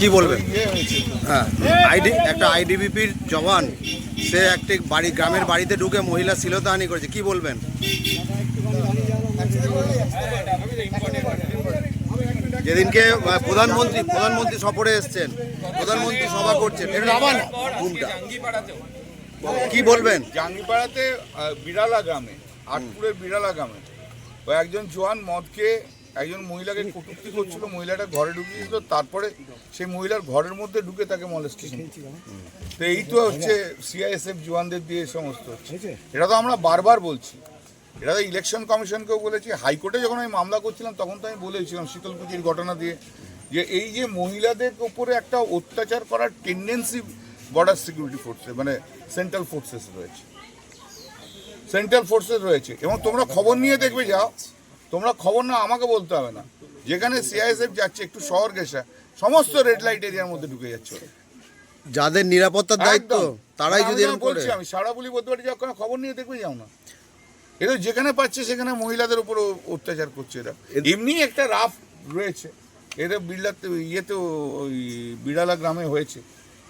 কি? বলবেন? হ্যাঁ। আইডি, একটা আইডিবিপির জওয়ান, সে একটি বাড়ি, গ্রামের বাড়িতে ঢুকে মহিলা শ্লীলতাহানি করেছে। কি বলবেন? যেদিনকে প্রধানমন্ত্রী প্রধানমন্ত্রী সফরে এসছেন, প্রধানমন্ত্রী সভা করছেন ঘুমটা। কি বলবেন? জাঙ্গিপাড়াতে বিড়ালা গ্রামে, আটপুরের বিড়ালা গ্রামে একজন জোয়ান মদকে একজন মহিলাকে কটূক্তি করছিল মহিলাটা ঘরে ঢুকিয়েছিল তারপরে সেই মহিলার ঘরের মধ্যে ঢুকে তাকে মলেস্টেশন তো এই তো হচ্ছে সিআইএসএফ জওয়ানদের দিয়ে সমস্ত হচ্ছে। এটা তো আমরা বারবার বলছি। এটা তো ইলেকশন কমিশনকেও বলেছি। হাইকোর্টে যখন আমি মামলা করছিলাম তখন তো আমি বলেছিলাম শীতলকুচির ঘটনা দিয়ে যে এই যে মহিলাদের উপরে একটা অত্যাচার করার টেন্ডেন্সি বর্ডার সিকিউরিটি ফোর্সে মানে সেন্ট্রাল ফোর্সেস রয়েছে। সেন্ট্রাল ফোর্সেস রয়েছে। এবং তোমরা খবর নিয়ে দেখবে যাও। তোমরা খবর না আমাকে বলতে হবে না। যেখানে সিআইএসএফ যাচ্ছে একটু শহর গেসা সমস্ত রেড লাইট এরিয়ার মধ্যে ঢুকে যাচ্ছে যাদের নিরাপত্তার দায়িত্ব তারাই যদি আমি বলছি আমি সারা বলি বলতে পারি যাও কোনো খবর নিয়ে দেখবে যাও না। এরা যেখানে পাচ্ছে সেখানে মহিলাদের উপর অত্যাচার করছে এরা। এমনি একটা রাফ রয়েছে। এরা বিড়লাতে ইয়েতে ওই বিড়ালা গ্রামে হয়েছে।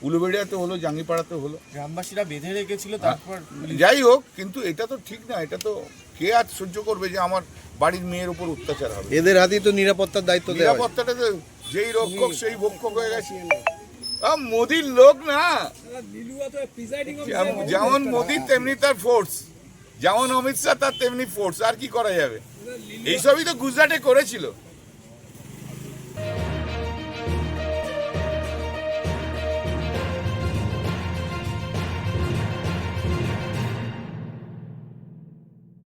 উলুবেড়িয়াতে হলো জাঙ্গিপাড়াতে হলো। গ্রামবাসীরা বেঁধে রেখেছিল তারপর যাই হোক কিন্তু এটা তো ঠিক না। এটা তো কে আজ সহ্য করবে যে আমার বাড়ির মেয়ের উপর অত্যাচার হবে। এদের হাতেই তো নিরাপত্তার দায়িত্ব দেওয়া নিরাপত্তাটা তো যেই রক্ষক সেই ভক্ষক হয়ে গেছে। মোদির লোক না। যেমন মোদি তেমনি তার ফোর্স যেমন অমিত শাহ তার তেমনি ফোর্স আর কি করা যাবে? এইসবই তো গুজরাটে করেছিল।